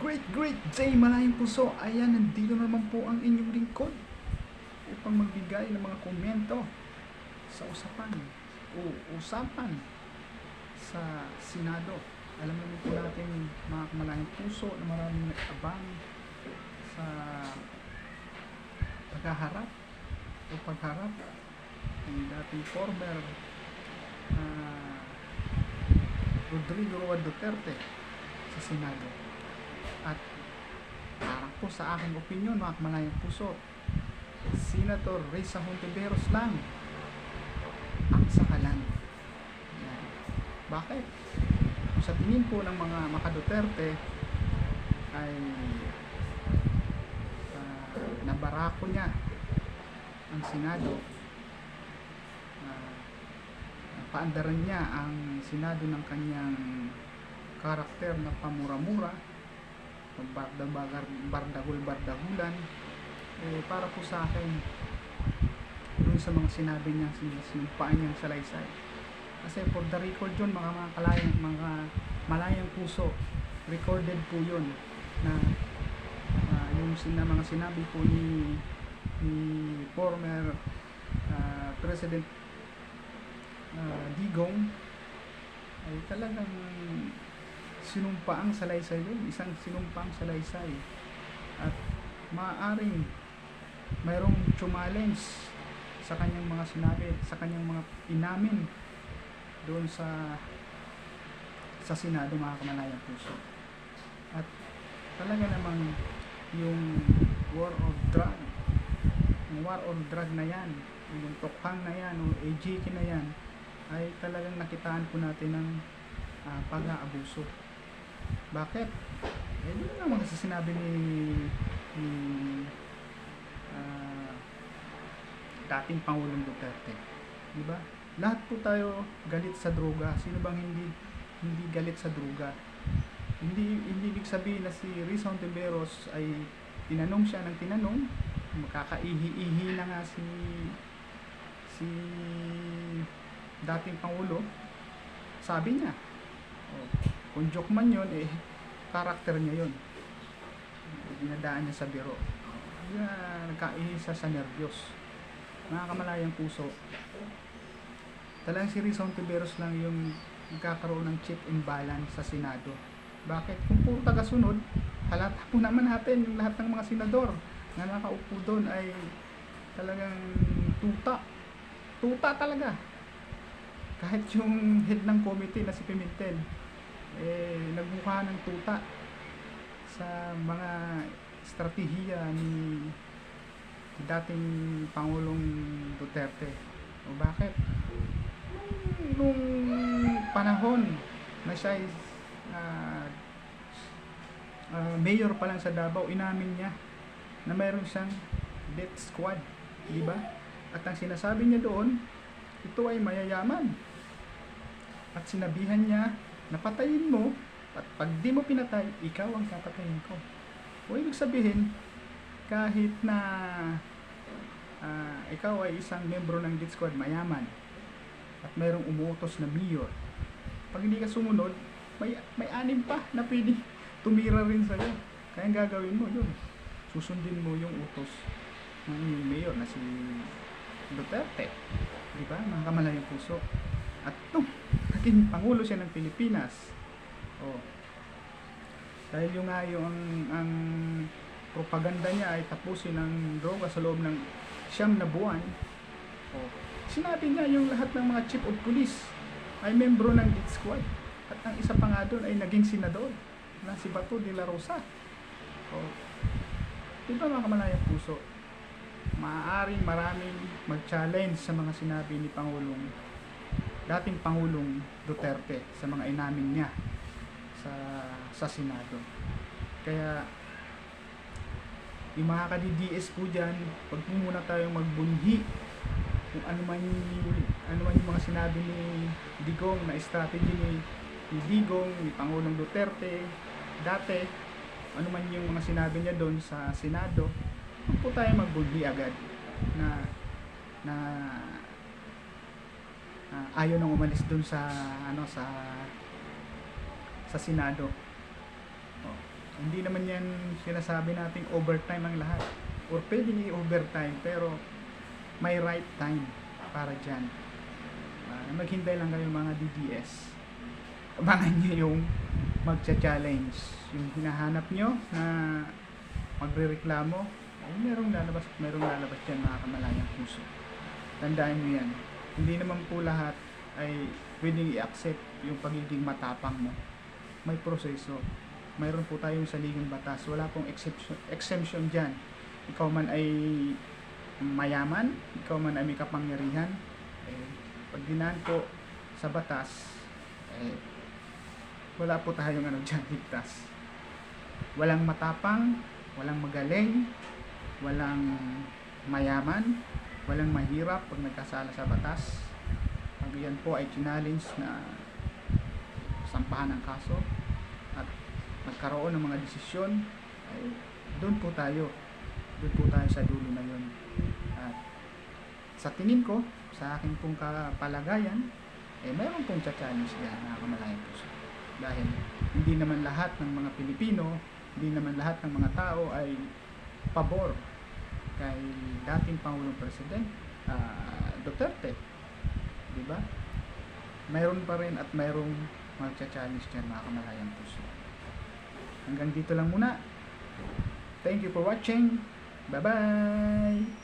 Great, great day, malayang puso. Ayan, nandito na naman po ang inyong lingkod upang magbigay ng mga komento sa usapan o usapan sa Senado. Alam naman po natin mga kamalayang puso na maraming nag-abang sa paghaharap o pagharap ng dating former ah, Rodrigo Roa Duterte sa Senado. At parang po sa aking opinion, mga kamalayang puso, Senator Risa Hontiveros lang ang sakalan. Yan. Bakit? Sa tingin po ng mga maka Duterte ay ah, nabarako niya ang Senado ah, paandaran niya ang Senado ng kanyang karakter na pamura-mura bardagul-bardagulan eh, para po sa akin dun sa mga sinabi niya sinumpaan niyang salaysay kasi for the record yun mga mga kalayang mga malayang puso recorded po yun na ah, yung sina, mga sinabi po ni ni former ah, President ah, Digong ay talagang sinumpaang salaysay yun. Isang sinumpaang salaysay. At maaaring mayroong challenge sa kanyang mga sinabi sa kanyang mga inamin doon sa sa Senado mga kamalayang puso. At talaga namang yung war of drug yung war of drug na yan yung tokhang na yan o AJK na yan ay talagang nakitaan po natin ng ah, pag-aabuso bakit? Eh, yun naman kasi sinabi ni, ni ah, dating Pangulong Duterte. Di ba? Lahat po tayo galit sa droga. Sino bang hindi hindi galit sa droga? Hindi hindi ibig sabihin na si Rizal Ontiveros ay tinanong siya ng tinanong, makakaihi-ihi na nga si si dating Pangulo. Sabi niya, oh, kung joke man yun, eh, karakter niya yun. Dinadaan niya sa biro. Kaya nagkaihisa sa nervyos. Mga kamalayang puso. Talagang si Rizal Tiberos lang yung nagkakaroon ng chip and balance sa Senado. Bakit? Kung puro tagasunod, halata po naman natin yung lahat ng mga senador na nakaupo doon ay talagang tuta. Tuta talaga. Kahit yung head ng committee na si Pimentel, eh, nagmukha ng tuta sa mga estratehiya ni dating Pangulong Duterte. O bakit? Nung, panahon na siya ay ah, ah, mayor pa lang sa Davao, inamin niya na mayroon siyang death squad. Di ba? At ang sinasabi niya doon, ito ay mayayaman. At sinabihan niya napatayin mo at pag di mo pinatay, ikaw ang papatayin ko. O ibig sabihin, kahit na ah, ikaw ay isang membro ng Death Squad, mayaman, at mayroong umuutos na mayor, pag hindi ka sumunod, may, may anim pa na pwede tumira rin sa'yo. Kaya ang gagawin mo yun. Susundin mo yung utos ng inyong mayor na si Duterte. Di ba? Mga kamalayang puso. At ito, Pangulo siya ng Pilipinas. Oh. Dahil yung nga yung ang, ang propaganda niya ay tapusin ng droga sa loob ng siyam na buwan. Oh. Sinabi niya yung lahat ng mga chief of police ay membro ng death squad. At ang isa pa nga doon ay naging senador na si Bato de la Rosa. Oh. Di ba mga kamalayang puso? Maaaring maraming mag-challenge sa mga sinabi ni Pangulong dating Pangulong Duterte sa mga inamin niya sa sa Senado. Kaya yung mga ka-DDS po dyan, wag po muna tayong magbunhi kung ano man ano man yung mga sinabi ni Digong na strategy ni, ni Digong, ni Pangulong Duterte dati, ano man yung mga sinabi niya doon sa Senado, wag po tayong magbunhi agad na na ah, ayaw nang umalis dun sa ano sa sa Senado. Oh. Hindi naman yan sinasabi nating overtime ang lahat. Or pwedeng i-overtime, pero may right time para dyan. Ah, maghintay lang kayo mga DDS. Abangan nyo yung magcha-challenge. Yung hinahanap nyo na magre-reklamo, ay merong lalabas at merong lalabas dyan mga kamalayang puso. Tandaan nyo yan. Hindi naman po lahat ay pwedeng i-accept yung pagiging matapang mo. May proseso. Mayroon po tayong saligang batas. Wala pong exception, exemption dyan. Ikaw man ay mayaman, ikaw man ay may kapangyarihan, eh, pag dinaan po sa batas, eh, wala po tayong ano dyan, ligtas. Walang matapang, walang magaling, walang mayaman, walang mahirap pag nagkasala sa batas. Pag yan po ay challenge na sampahan ng kaso at nagkaroon ng mga desisyon, ay doon po tayo. Doon po tayo sa dulo na yun. At sa tingin ko, sa aking pong kapalagayan, eh meron pong challenge yan na kamalayan po Dahil hindi naman lahat ng mga Pilipino, hindi naman lahat ng mga tao ay pabor kay dating Pangulong President ah, Duterte. Di ba? Mayroon pa rin at mayroong magcha-challenge dyan mga kamalayan puso. Hanggang dito lang muna. Thank you for watching. Bye-bye!